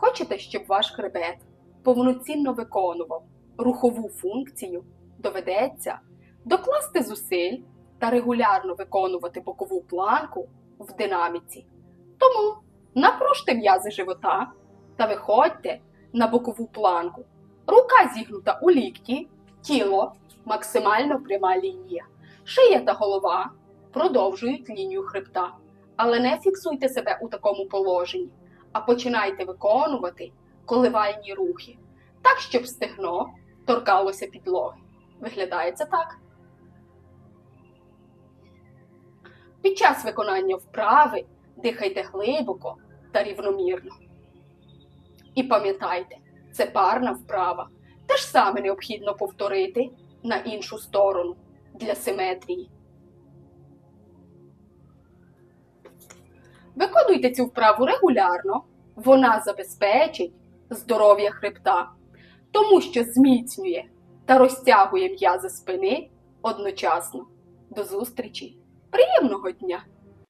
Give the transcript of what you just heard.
Хочете, щоб ваш хребет повноцінно виконував рухову функцію, доведеться докласти зусиль та регулярно виконувати бокову планку в динаміці. Тому напружте м'язи живота та виходьте на бокову планку. Рука зігнута у лікті, тіло максимально пряма лінія, шия та голова продовжують лінію хребта. Але не фіксуйте себе у такому положенні, а починайте виконувати коливальні рухи, так, щоб стегно торкалося підлоги. Виглядає це так. Під час виконання вправи дихайте глибоко та рівномірно. І пам'ятайте, це парна вправа. Те ж саме необхідно повторити на іншу сторону для симетрії. Виконуйте цю вправу регулярно, вона забезпечить здоров'я хребта, тому що зміцнює та розтягує м'язи спини одночасно. До зустрічі! Приємного дня!